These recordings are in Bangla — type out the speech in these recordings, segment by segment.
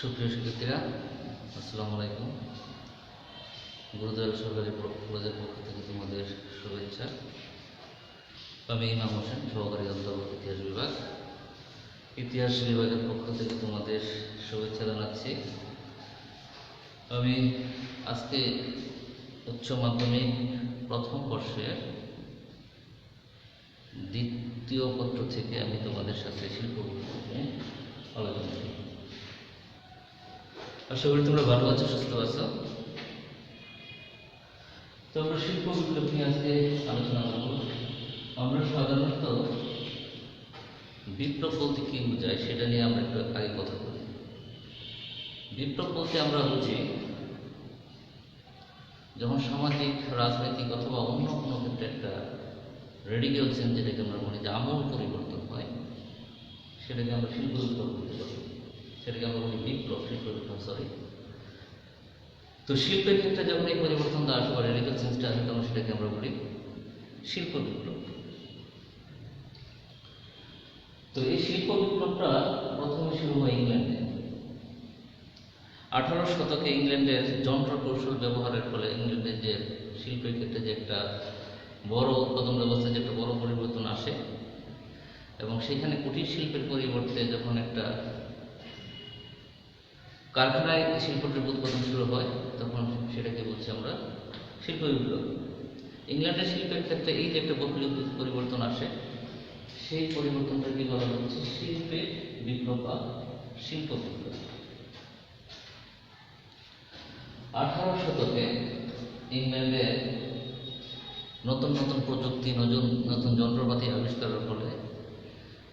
সুপ্রিয় শিক্ষার্থীরা, আসসালামু আলাইকুম। গুরুদয়াল সরকারি কলেজের পক্ষ থেকে তোমাদের শুভেচ্ছা। আমি ইমাম হোসেন, সহকারী অধ্যাপক ইতিহাস বিভাগ। ইতিহাস বিভাগের পক্ষ থেকে তোমাদের শুভেচ্ছা জানাচ্ছি। আমি আজকে উচ্চ মাধ্যমিক প্রথম বর্ষের দ্বিতীয় পত্র থেকে আমি তোমাদের সাথে শিল্প আলোচনা করি আশা করি তোমরা ভালো আছো, সুস্থ আছো। তো আমরা শিল্প বিপ্লব নিয়ে আজকে আলোচনা করব। আমরা সাধারণত বিপ্লব বলতে কি বোঝায় সেটা নিয়ে আমরা একটু আগে কথা বলি। বিপ্লব বলতে আমরা বুঝি যখন সামাজিক, রাজনৈতিক অথবা অন্য কোনো ক্ষেত্রে একটা রেডিক্যাল চেঞ্জ যেটাকে আমরা বলি যে আমূল পরিবর্তন হয়, সেটাকে আমরা শিল্প বিপ্লব বলতে পারি সেটাকে আমরা বলি বিপ্লব শিল্প বিপ্লব সরি তো শিল্পের ক্ষেত্রে যখন এই পরিবর্তনটা আসে, বা রেডিক্যাল চেঞ্জটা আসে, তখন সেটাকে আমরা বলি শিল্প বিপ্লব। তো এই শিল্প বিপ্লবটা প্রথমে শুরু হয় ইংল্যান্ডে। আঠারো শতকে ইংল্যান্ডের যন্ত্র কৌশল ব্যবহারের ফলে ইংল্যান্ডের যে শিল্পের ক্ষেত্রে যে একটা বড় উৎপাদন ব্যবস্থায় যে একটা বড় পরিবর্তন আসে, এবং সেখানে কুটির শিল্পের পরিবর্তে যখন একটা কারখানায় শিল্পটির উৎপাদন শুরু হয়, তখন সেটাকে বলছি আমরা শিল্প বিপ্লব। ইংল্যান্ডের শিল্পের ক্ষেত্রে এই যে একটা বৈপ্লবিক পরিবর্তন আসে, সেই পরিবর্তনটাকে বলা হচ্ছে? শিল্পের বিপ্লব বা শিল্প বিপ্লব। আঠারো শতকে ইংল্যান্ডে নতুন নতুন প্রযুক্তি, নতুন নতুন যন্ত্রপাতি আবিষ্কারের ফলে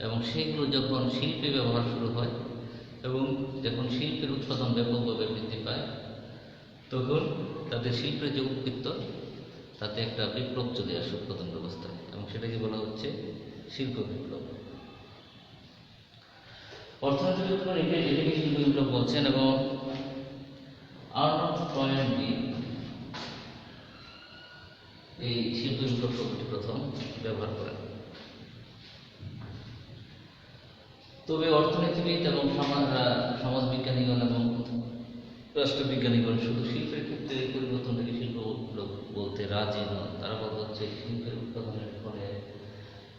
এবং সেগুলো যখন শিল্পে ব্যবহার শুরু হয় এবং যখন শিল্পের উৎপাদন ব্যাপকভাবে বৃদ্ধি পায়, তখন তাদের শিল্পের যে উৎকৃষ্ট তাতে একটা বিপ্লব চলে আসে উৎপাদন ব্যবস্থায় এবং সেটাকে বলা হচ্ছে শিল্প বিপ্লব। অর্থনীতি বিপ্লব এটাকে এটাকে শিল্প বিপ্লব বলছেন এবং আর্নল্ড এই শিল্প বিপ্লব শব্দটি প্রথম ব্যবহার করেন। তবে অর্থনীতিবিদ এবং সমাজবিজ্ঞানীগণ এবং রাষ্ট্রবিজ্ঞানীগণ শুধু শিল্পের ক্ষেত্রে পরিবর্তনটাকে শিল্প বলতে রাজি নন। তারা বলা হচ্ছে শিল্পের উৎপাদনের ফলে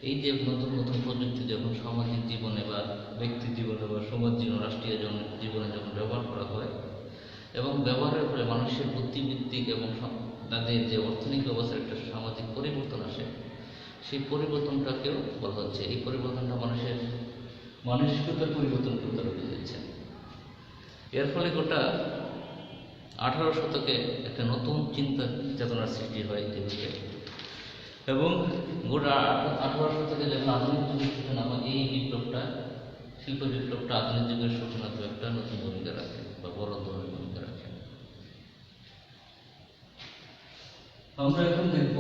এই যে নতুন নতুন প্রযুক্তি যখন সামাজিক জীবনে বা ব্যক্তি জীবনে বা সমাজ জীবন, রাষ্ট্রীয় জীবনে যখন ব্যবহার করা হয় এবং ব্যবহারের ফলে মানুষের বুদ্ধিভিত্তিক এবং তাদের যে অর্থনৈতিক অবস্থার একটা সামাজিক পরিবর্তন আসে, সেই পরিবর্তনটাকেও বলা হচ্ছে। এই পরিবর্তনটা মানুষের মানসিকতার পরিবর্তন করতে তারা বুঝেছেন এর ফলে গোটা আঠারো শতকে একটা নতুন চিন্তা চেতনার সৃষ্টি হয় এদিকে এবং গোটা আঠা- আঠারো শতকে যখন আধুনিক যুগের সূচনা হয় এই বিপ্লবটা, শিল্প বিপ্লবটা আধুনিক যুগের সূচনাতে একটা নতুন ভূমিকা রাখে বা বড় ধরনের ভূমিকা রাখে। আমরা এখন দেখব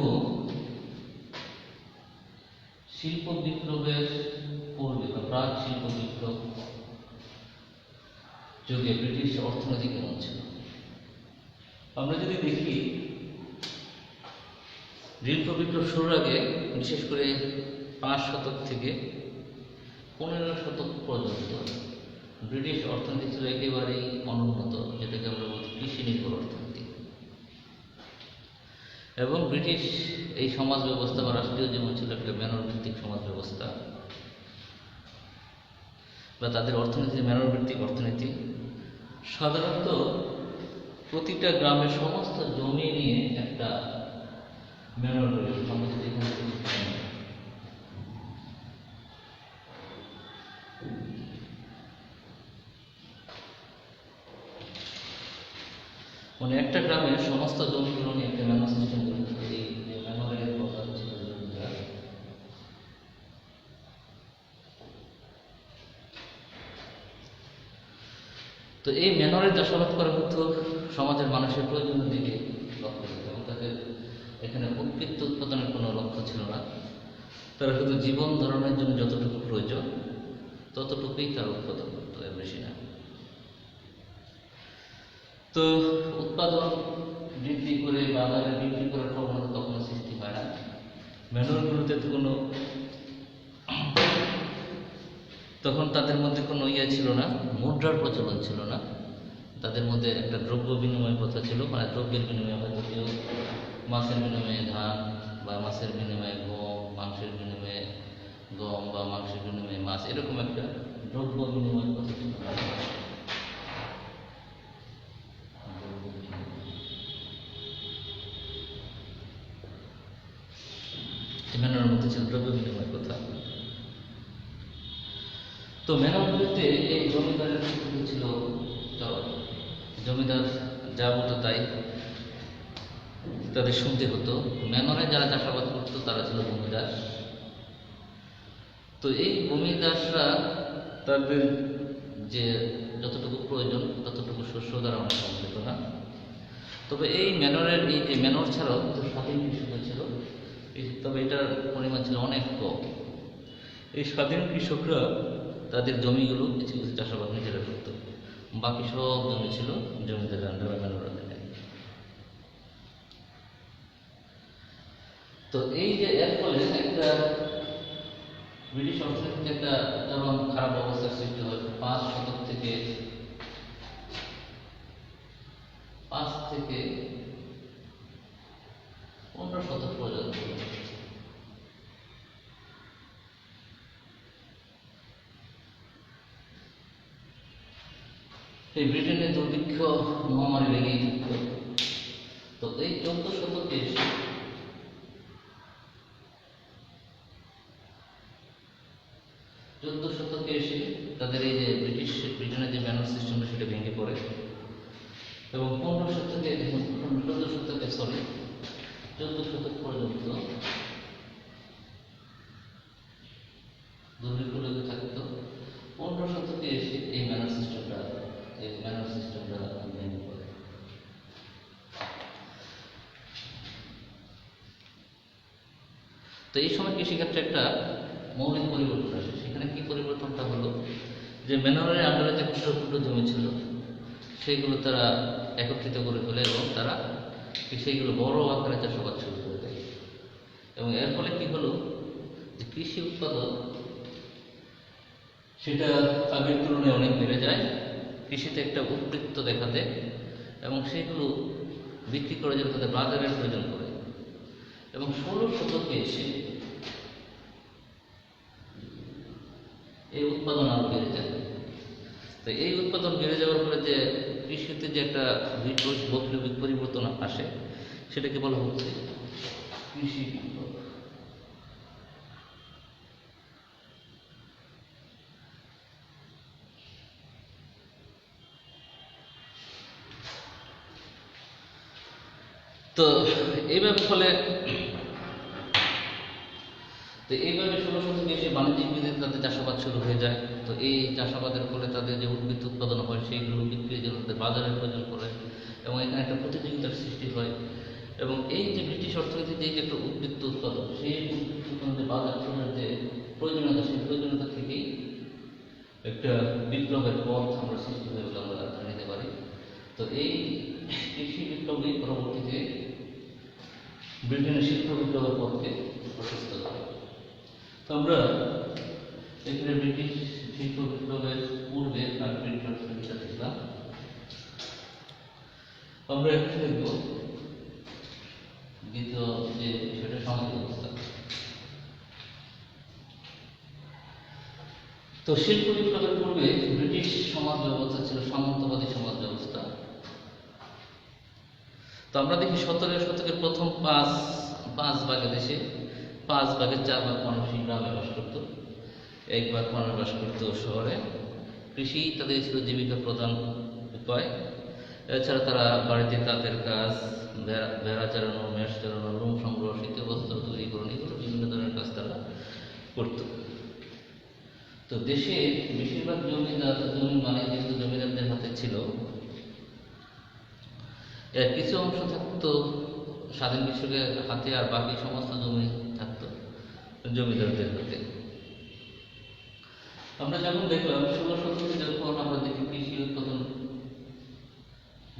শিল্প বিপ্লবের পূর্বে প্রাক শিল্প বিপ্লব যুগে ব্রিটিশ অর্থনীতি কেমন ছিল। আমরা যদি দেখি শিল্প বিপ্লব শুরুর আগে, বিশেষ করে পাঁচ শতক থেকে পনেরো শতক পর্যন্ত, ব্রিটিশ অর্থনীতি ছিল একেবারেই অনুন্নত, যেটাকে আমরা বলছি কৃষি নির্ভর অর্থনীতি। এবং ব্রিটিশ এই সমাজ ব্যবস্থা বা রাষ্ট্রীয় জীবন ছিল একটা ম্যানর ভিত্তিক সমাজ ব্যবস্থা। বা তাদের অর্থনীতি ম্যানর ভিত্তিক অর্থনীতি, সাধারণত প্রতিটা গ্রামের সমস্ত জমি নিয়ে একটা ম্যানর মানে একটা গ্রামের সমস্ত জমিগুলো নিয়ে একটা ম্যানর সিস্টেম করে এই যে ম্যানরের কথা ছিল জমিটা তো এই ম্যানরে চাষাবাদ করার মতো সমাজের মানুষের প্রয়োজনের দিকে লক্ষ্য দিত এবং তাদের এখানে উৎকৃষ্ট উৎপাদনের কোনো লক্ষ্য ছিল না। তারা শুধু জীবন ধারণের জন্য যতটুকু প্রয়োজন, ততটুকুই তারা উৎপাদন করতো এর বেশি না। তো উৎপাদন বৃদ্ধি করে বাজারে বিক্রি করার প্রবণতা কখনো সৃষ্টি হয় না। ম্যানুয়ালগুলোতে তো কোনো তখন তাদের মধ্যে কোনো ইয়ে ছিল না, মুদ্রার প্রচলন ছিল না। তাদের মধ্যে একটা দ্রব্য বিনিময় প্রথা ছিল মানে দ্রব্যের বিনিময়ে হয়তো কেউ মাছের বিনিময়ে ধান বা মাছের বিনিময়ে গম মাংসের বিনিময়ে গম বা মাংসের বিনিময়ে মাছ এরকম একটা দ্রব্য বিনিময় প্রথা ছিল দ্রব্য বিনিময়। এই ম্যানরের মধ্যে ছিল দ্রব্য বিনিময় প্রথা তো ম্যানরগুলিতে এই জমিদারের ক্ষেত্রে ছিল চল জমিদার যা বলতো তাই তাদের শুনতে হতো। ম্যানরে যারা চাষাবাদ করতো, তারা ছিল ভূমিদাস। তো এই ভূমিদাসরা তাদের যে যতটুকু প্রয়োজন, ততটুকু শস্য দ্বারা অনেক পেত না। তবে এই ম্যানরের এই যে ম্যানর ছাড়াও স্বাধীন কৃষক ছিল তবে এটার পরিমাণ ছিল অনেক কম। এই স্বাধীন কৃষকরা তাদের জমিগুলো কিছু কিছু চাষাবাদ নিজেরা করতো। বাকি সব জমি ছিল জমিদার আন্ডারে আন্ডারে তো এই যে এর ফলে একটা ব্রিটিশ অর্থনীতিতে একটা চরম খারাপ অবস্থার সৃষ্টি হয়। পাঁচ শতক থেকে পাঁচ থেকে পনেরো শতক পর্যন্ত। এই ব্রিটেনে দুর্ভিক্ষ মহামারী লেগেই থাকতো তো এই চোদ্দ শতকে চোদ্দ শতকে এসে তাদের এই যে ব্রিটিশ, ব্রিটেনের যে ব্যানার সিস্টেমটা সেটা ভেঙে পড়ে। এবং পনেরো শতকে চোদ্দ শতকে সরি চোদ্দ শতক পর্যন্ত দুর্ভিক্ষ লেগে থাকতো পনেরো শতকে এসে এই ম্যানার সিস্টেমটা এই ম্যানার সিস্টেমটা ভেঙে পড়ে তো এই সময় কৃষিক্ষেত্রে একটা মৌলিক পরিবর্তন আসে। সেখানে কি পরিবর্তনটা হলো? যে ম্যানরের আন্ডারে যে ক্ষুদ্র ক্ষুদ্র জমি ছিল, সেইগুলো তারা একত্রিত করে ফেলে এবং তারা সেইগুলো বড় আকারে চাষাবাদ শুরু করে দেয়। এবং এর ফলে কি হলো? যে কৃষি উৎপাদন সেটা আগের তুলনায় অনেক বেড়ে যায়। কৃষিতে একটা উদ্বৃত্ত দেখা দেয় এবং সেগুলো বিক্রি করার জন্য তাদের বাজারের প্রয়োজন পড়ে। এবং ষোলো শতকে এসে এই উৎপাদন আরও বেড়ে যায় তো এই উৎপাদন বেড়ে যাওয়ার ফলে যে কৃষিতে যে একটা বিপ্লব বৈপ্লবিক পরিবর্তন আসে, সেটাকে বলা হচ্ছে কৃষি তো এইভাবে ফলে তো এইভাবে ষোলো শতকে এসে বাণিজ্যিক তাদের চাষাবাদ শুরু হয়ে যায়। তো এই চাষাবাদের ফলে তাদের যে উদ্ভিদ উৎপাদন হয়, সেইগুলো বিক্রির জন্য তাদের বাজারের প্রয়োজন পড়ে এবং এখানে একটা প্রতিযোগিতার সৃষ্টি হয়। এবং এই যে ব্রিটিশ অর্থনীতিতে যে একটা উদ্বৃত্ত উৎপাদন, সেই উদ্বৃত্ত উৎপাদনের বাজার প্রয়োজনের যে প্রয়োজনীয়তা, সেই প্রয়োজনীয়তা থেকেই একটা বিপ্লবের পথ আমরা সৃষ্টি হয়ে বলে আমরা ধরে নিতে পারি। তো এই কৃষি বিপ্লবই পরবর্তীতে ব্রিটেনের শিল্প বিপ্লবের পথকে প্রশস্ত করে। তো আমরা এখানে ব্রিটিশ শিল্প বিপ্লবের পূর্বে আর ব্রিটিশ অর্থনীতিটা দেখলাম আমরা এখন দেখব দ্বিতীয় যে বিষয়টা সমাজ ব্যবস্থা তো শিল্প বিপ্লবের পূর্বে ব্রিটিশ সমাজ ব্যবস্থা ছিল সামন্তবাদী সমাজ ব্যবস্থা। তো আমরা দেখি সতেরো শতকের প্রথম পাঁচ পাঁচ ভাগে দেশে, পাঁচ ভাগের চার ভাগ মানুষই গ্রামে বাস করত। এক ভাগ মানুষ বাস করত শহরে। কৃষি তাদের ছিল জীবিকা প্রধান উপায়। এছাড়া তারা বাড়িতে তাঁতের কাজ ভেড়া চালানো, মেষ চালানো লোম সংগ্রহ, শীতের বস্ত্র তৈরিকরণ এগুলো বিভিন্ন ধরনের কাজ তারা করতো। তো দেশে বেশিরভাগ জমিদার, জমি মানে যেহেতু জমিদারদের হাতে ছিল এর কিছু অংশ থাকতো, স্বাধীন কৃষকের হাতে আর বাকি সমস্ত জমি থাকতো জমিদারদের হাতে। আমরা যেমন দেখলাম, ষোলো শতকে যখন আমরা দেখি কৃষি উৎপাদন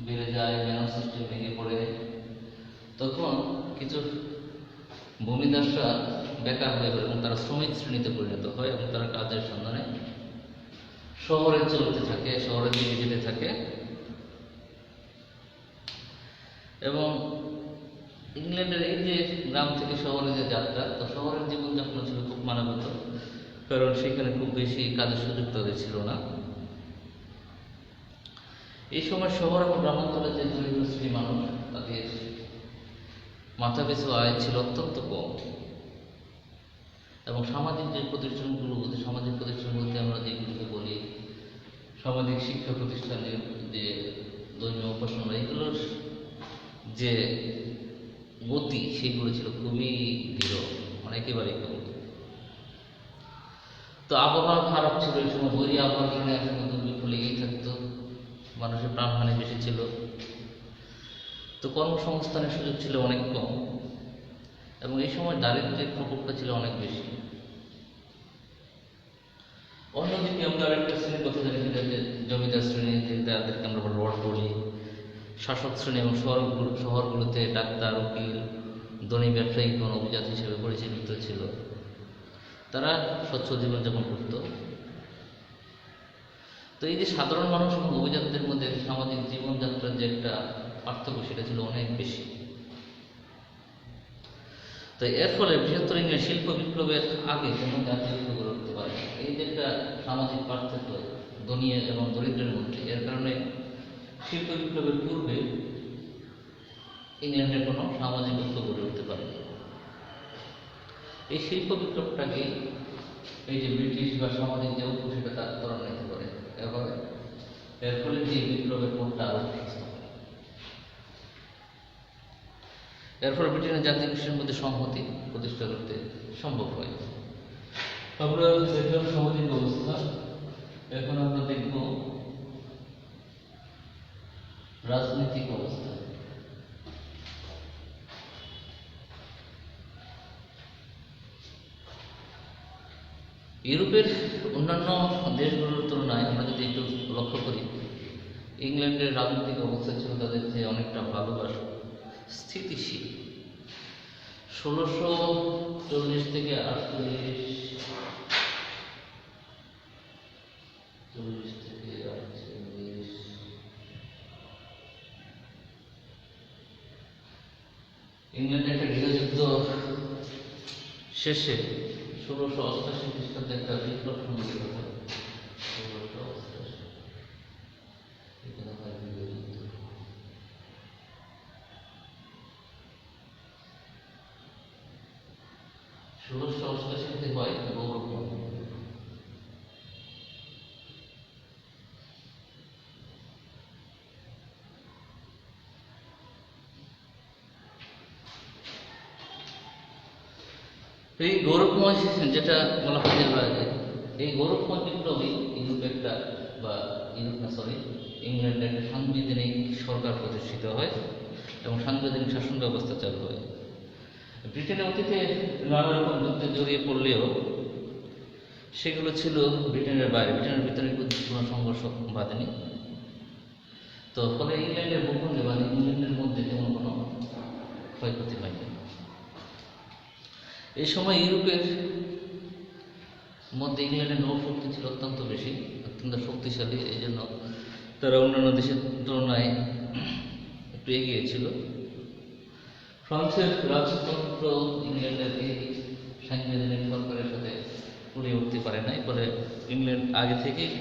বেড়ে যায় ম্যানর সিস্টেম ভেঙে পড়ে, তখন কিছু ভূমিদাসরা বেকার হয়ে পড়ে এবং তারা শ্রমিক শ্রেণীতে পরিণত হয় এবং তারা কাজের সন্ধানে শহরে চলতে থাকে শহরের দিকে যেতে থাকে। এবং ইংল্যান্ডের এই যে গ্রাম থেকে শহরে যে যাত্রা, তো শহরের জীবনযাপন ছিল খুব মানবিত কারণ সেখানে খুব বেশি কাজের সুযোগ তাদের ছিল না। এই সময় শহর এবং গ্রামাঞ্চলে যে দরিদ্র শ্রেণি মানুষ, তাদের মাথা পিছু আয় ছিল অত্যন্ত কম। এবং সামাজিক যে প্রতিষ্ঠানগুলো সামাজিক প্রতিষ্ঠান বলতে আমরা যেগুলোকে বলি, সামাজিক শিক্ষা প্রতিষ্ঠানের যে ধর্মীয় উপাসনা, এগুলোর যে গতি, সেগুলো ছিল খুবই দৃঢ় মানে একেবারেই কম। তো আবহাওয়া খারাপ ছিল এই সময় বৈরী আবহাওয়ার কারণে একসময় দুর্ভিক্ষ লেগেই থাকতো, মানুষের প্রাণহানি বেশি ছিল। তো কর্মসংস্থানের সুযোগ ছিল অনেক কম, এবং এই সময় দারিদ্র্যের প্রকোপটা ছিল অনেক বেশি। অন্যদিকে আমরা আরেকটা শ্রেণির কথা জানি সেটা যে জমিদার শ্রেণি, যে যাদেরকে আমরা লর্ড বলি, শাসক শ্রেণি এবং শহরগুলো শহরগুলোতে ডাক্তার, উকিল, ধনী ব্যবসায়ী কোন অভিজাত হিসেবে পরিচালিত ছিল। তারা স্বচ্ছ জীবনযাপন করত। তো এই যে সাধারণ মানুষ এবং অভিজাতদের মধ্যে সামাজিক জীবনযাত্রার যে একটা পার্থক্য, সেটা ছিল অনেক বেশি। তো এর ফলে বৃহত্তর ইংরেজ শিল্প বিপ্লবের আগে কোনো জাতীয় গড়ে উঠতে পারে। এই যে একটা সামাজিক পার্থক্য, দুনিয়া এবং দরিদ্রের মধ্যে, এর কারণে শিল্প বিপ্লবের পূর্বে ইংল্যান্ডের কোনো সামাজিক ঐক্য গড়ে উঠতে পারে এই শিল্প বিপ্লবটাকে এই যে ব্রিটিশ বা সামাজিক যে ঐক্য সেটা তার ত্বরান্বিত করে। এভাবে এর ফলে যে বিপ্লবের পথটা আরও প্রশস্ত এর ফলে ব্রিটেনের জাতীয় গোষ্ঠীর মধ্যে সংহতি প্রতিষ্ঠা করতে সম্ভব হয় আমরা দেখলাম সামাজিক অবস্থা। এখন আমরা দেখব রাজনৈতিক অবস্থা। ইউরোপের অন্যান্য দেশগুলোর তুলনায় আমরা যদি একটু লক্ষ্য করি, ইংল্যান্ডের রাজনৈতিক অবস্থা ছিল তাদের চেয়ে অনেকটা ভালো আর স্থিতিশীল। ষোলোশো চল্লিশ থেকে আটচল্লিশ, চল্লিশ থেকে একটা গৃহযুদ্ধ শেষে ষোলোশো অষ্টাশি খ্রিস্টাব্দে একটা বিপ্লব সংগঠিত হয় ষোলোশো অষ্টাশি ষোলোশো অষ্টাশিতে হয় গৌরব এই গৌরবময় যেটা বলা হয় বাইরে এই গৌরবময় বিপ্লবী ইউরোপ একটা বা ইউরোপ না সরি ইংল্যান্ডে একটা সাংবিধানিক সরকার প্রতিষ্ঠিত হয় এবং সাংবিধানিক শাসন ব্যবস্থা চালু হয়। ব্রিটেনে অতীতে নানা রকম যুদ্ধে জড়িয়ে পড়লেও সেগুলো ছিল ব্রিটেনের বাইরে, ব্রিটেনের ভিতরে কোনো সংঘর্ষ বাঁধেনি। তো ফলে ইংল্যান্ডের ভূখণ্ডে মানে ইংল্যান্ডের মধ্যে তেমন কোনো ক্ষয়ক্ষতি হয়নি। এই সময় ইউরোপের মধ্যে ইংল্যান্ডের নৌশক্তি ছিল অত্যন্ত বেশি, অত্যন্ত শক্তিশালী, এই জন্য তারা অন্যান্য দেশের তুলনায় একটু এগিয়ে ছিল। ফ্রান্সের রাজতন্ত্র ইংল্যান্ডের এই সাংবিধানিক সরকারের সাথে পুড়ে উঠতে পারে নাই, ফলে ইংল্যান্ড আগে থেকেই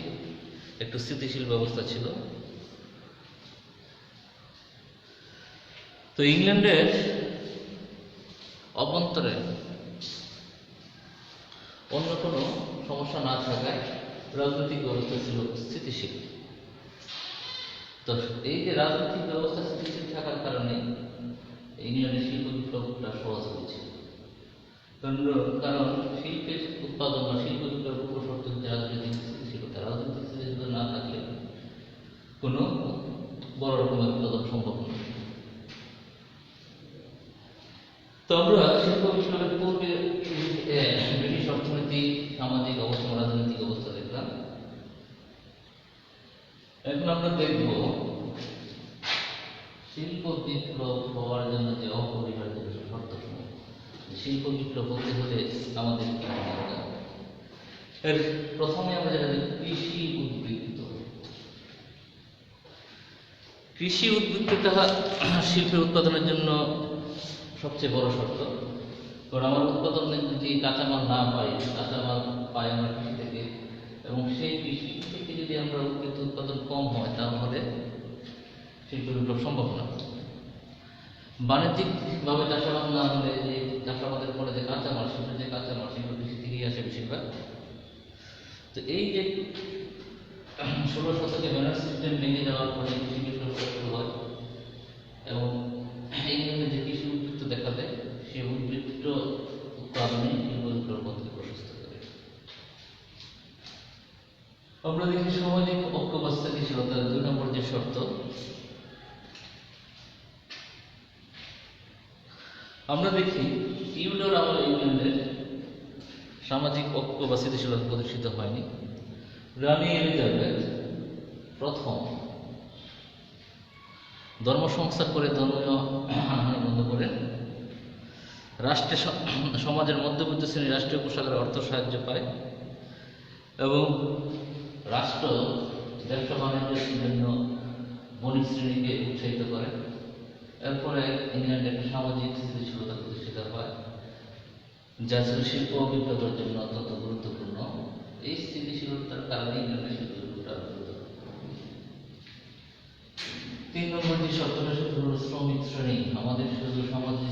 একটু স্থিতিশীল ব্যবস্থা ছিল। তো ইংল্যান্ডের অভ্যন্তরে অন্য কোনো সমস্যা না থাকায় রাজনৈতিক ব্যবস্থা ছিল স্থিতিশীল। তো এই যে রাজনৈতিক ব্যবস্থা স্থিতিশীল থাকার কারণে ইংল্যান্ডের শিল্প বিপ্লবটা সহজ হয়েছে কারণ শিল্পের উৎপাদন বা শিল্প বিপ্লবের উপশর্ত হচ্ছে রাজনৈতিক স্থিতিশীলতা। রাজনৈতিক স্থিতিশীলতা না থাকলে কোনো বড় রকমের উৎপাদন সম্ভব নয়। তো আমরা শিল্প বিপ্লবের পূর্বে এ, ব্রিটিশ অর্থনীতি সামাজিক অবস্থা রাজনৈতিক অবস্থা দেখলাম এখন আমরা দেখব শিল্প বিপ্লব হওয়ার জন্য যে অপরিহার্য শর্ত শিল্প বিপ্লব হতে হলে আমাদের? এর প্রথমে আমরা যেটা কৃষি উদ্বৃত্ত। কৃষি উদ্বৃত্তটা শিল্পের উৎপাদনের জন্য সবচেয়ে বড় শর্ত। কারণ আমার উৎপাদনে যদি কাঁচামাল না পাই, কাঁচামাল পাই আমরা কৃষি থেকে, এবং সেই কৃষি যদি আমরা বিদ্যুৎ উৎপাদন কম হয়, তাহলে শিল্প বিপ্লব সম্ভব না। বাণিজ্যিকভাবে চাষাবাদ না হলে যে চাষাবাদের পরে যে কাঁচামাল, সেটা যে কাঁচামাল, সেগুলো বেশি থেকেই আসে বেশিরভাগ। তো এই যে ষোলো শতকে ব্যানার সিস্টেম ভেঙে যাওয়ার পরে কৃষি বিপ্লব শুরু হয় এবং এইখানে যে কৃষি উদ্বৃত্ত দেখা দেয় সেই উদ্বৃত্ত উৎপাদনে শিল্প বিপ্লব পথকে প্রশস্ত করে আমরা দেখি সামাজিক ঐক্যবাস্তাশীলতার দুই নম্বর যে শর্ত। আমরা দেখি ইউডোর আমল ইংল্যান্ডের সামাজিক ঐক্য বা স্থিতিশীলতা প্রতিষ্ঠিত হয়নি। রানী এলিজাবেথ প্রথম ধর্ম সংস্কার করে ধর্মীয় হানাহানি বন্ধ করেন রাষ্ট্রে সমাজের মধ্যবিত্ত শ্রেণি রাষ্ট্রীয় কোষাগারে অর্থ সাহায্য পায় এবং রাষ্ট্র ব্যবসা বাণিজ্যের জন্য বণিক শ্রেণীকে উৎসাহিত করে। এরপরে ইংল্যান্ডে একটা সামাজিক স্থিতিশীলতা প্রতিষ্ঠিত হয়, যা ছিল শিল্প বিপ্লবের জন্য অত্যন্ত গুরুত্বপূর্ণ। এই স্থিতিশীলতার কারণে ইংল্যান্ডের শিল্প বিপ্লবটা তিন নম্বর যে শব্দটা সেটা হলো শ্রমিক শ্রেণি। আমাদের শুধু সামাজিক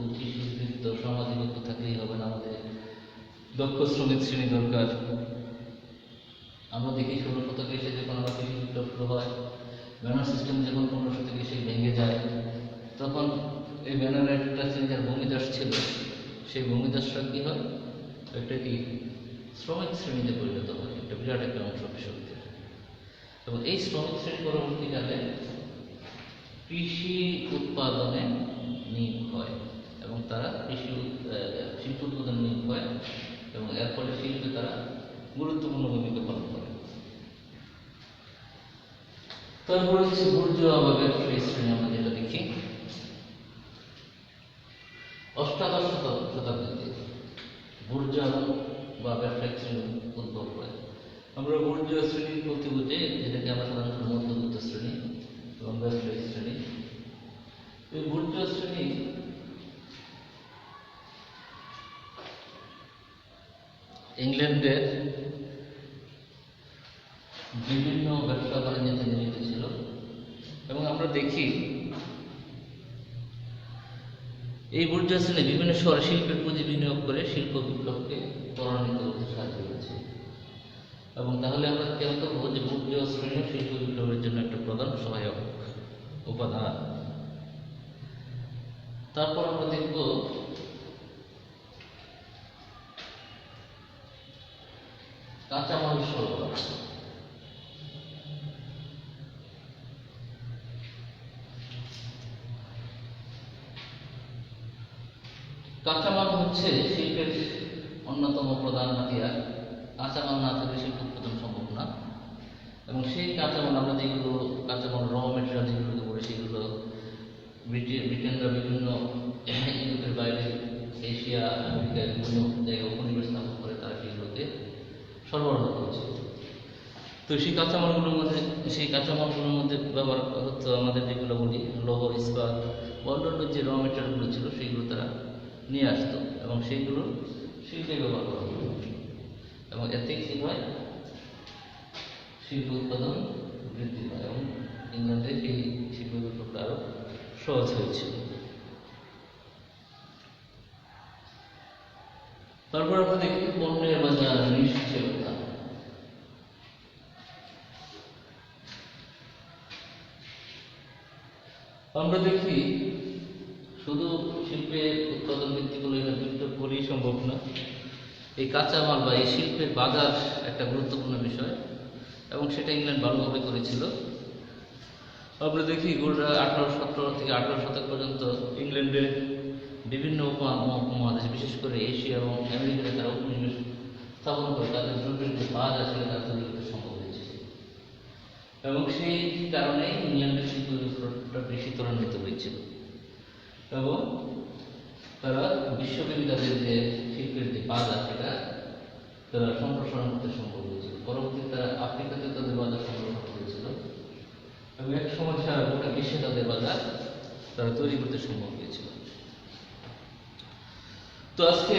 উদ্বৃত্ত সামাজিক থাকলেই হবে না, আমাদের দক্ষ শ্রমিক শ্রেণি দরকার। আমরা দেখি ষোলো শতকে এসে যখন আমরা কৃষি বিপ্লব হয় ব্যানার সিস্টেম যখন পনেরো শতকে এসে ভেঙে যায়, তখন এই ব্যানারের একটা যার ভূমিদাস ছিল। সেই ভূমিদাসরা কি হয়? একটা কি? শ্রমিক শ্রেণীতে পরিণত হয়, একটা বিরাট একটা অংশ কৃষকদের। এবং এই শ্রমিক শ্রেণি পরবর্তীকালে কৃষি উৎপাদনে নিয়োগ হয় এবং তারা কৃষি শিল্প উৎপাদনে নিয়োগ হয় এবং এর ফলে শিল্পে তারা গুরুত্বপূর্ণ ভূমিকা পালন করে। তারপরে হচ্ছে বুর্জোয়া বা ব্যবসায়ী শ্রেণি আমরা যেটা দেখি। অষ্টাদশ শত- শতাব্দীতে বুর্জোয়া বা ব্যবসায়িক শ্রেণি উদ্ভব হয়। আমরা বুর্জোয়া শ্রেণির প্রতি বুঝে যেটাকে আমরা সাধারণত মধ্যবিত্ত শ্রেণি এবং ব্যবসায়িক শ্রেণি। এই বুর্জোয়া শ্রেণি ইংল্যান্ডের বিভিন্ন ব্যবসা বাণিজ্যতে নিয়োজিত ছিল এবং আমরা দেখি এই বুর্জা শ্রেণি বিভিন্ন শহরে শিল্পের পুঁজি বিনিয়োগ করে শিল্প বিপ্লবকে ত্বরান্বিত করতে সাহায্য করেছে। এবং তাহলে আমরা খেয়াল করব যে বুর্জা শ্রেণি শিল্প বিপ্লবের জন্য একটা প্রধান সহায়ক উপাদান। তারপর আমরা দেখব কাঁচামাল সরবরাহ কাঁচামাল হচ্ছে শিল্পের অন্যতম প্রধান হাতিয়ার। কাঁচামাল না থাকলে শিল্প উৎপাদন সম্ভব না। এবং সেই কাঁচামাল, আমরা যেগুলো কাঁচামাল র মেটেরিয়াল যেগুলো বলি সেগুলো ব্রিটেনরা বিভিন্ন ইউরোপের বাইরে, এশিয়া আমেরিকা বিভিন্ন জায়গায় উপনিবেশ স্থাপন করে তারা সেগুলোকে সরবরাহ করছে। তো সেই কাঁচামালগুলোর মধ্যে, সেই কাঁচামালগুলোর মধ্যে ব্যবহার হতো আমাদের যেগুলো বলি লৌহ ইস্পাত অন্যান্য যে র মেটেরিয়ালগুলো ছিল, সেগুলো তারা নিয়ে আসতো। এবং সেইগুলো শিল্পে ব্যবহার করা হতো এবং এতে কী হয়, শিল্প উৎপাদন বৃদ্ধি পায়। এবং ইংল্যান্ডে সেই শিল্প বিপ্লবটা আরও সহজ হয়েছিল তারপর আমরা দেখি পণ্যের বাজার নিশ্চয়তা আমরা দেখি শুধু শিল্পের উৎপাদন ভিত্তি করে এটা বিপ্লব করেই সম্ভব না। এই কাঁচামাল বা এই শিল্পের বাজার একটা গুরুত্বপূর্ণ বিষয়, এবং সেটা ইংল্যান্ড ভালোভাবে করেছিল। আমরা দেখি গোটা আঠারো, সতেরো থেকে আঠারো শতক পর্যন্ত ইংল্যান্ডের বিভিন্ন উপমা- উপমহাদেশ, বিশেষ করে এশিয়া এবং আমেরিকাতে তারা উপনিবেশ স্থাপন করে, তাদের দ্রব্যের যে বাজার সেটা তারা তৈরি করতে সম্ভব হয়েছে। এবং সেই কারণে ইংল্যান্ডের শিল্প বেশি ত্বরান্বিত হয়েছিল। এবং তারা বিশ্বব্যাপী তাদের যে শিল্পের যে বাজার সেটা তারা সম্প্রসারণ করতে সম্ভব হয়েছিল। পরবর্তীতে তারা আফ্রিকাতে তাদের বাজার সম্প্রসারণ করেছিল। এবং এক সময় সারা গোটা তারা তৈরি করতে সম্ভব হয়েছিল। তো আজকে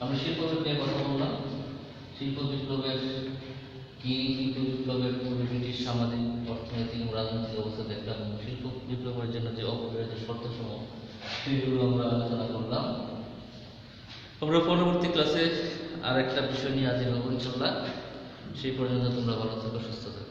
আমরা শিল্প নিয়ে কথা বললাম। শিল্প বিপ্লবের কি শিল্প বিপ্লবের পূর্বে ব্রিটিশ সামাজিক অর্থনৈতিক এবং রাজনৈতিক অবস্থা দেখলাম এবং শিল্প বিপ্লবের জন্য যে অপরিহার্য শর্ত সমূহ সেগুলো আমরা আলোচনা করলাম। আমরা পরবর্তী ক্লাসে আর একটা বিষয় নিয়ে হাজির হব ইনশাল্লাহ সেই পর্যন্ত তোমরা ভালো থাকো, সুস্থ থাকো।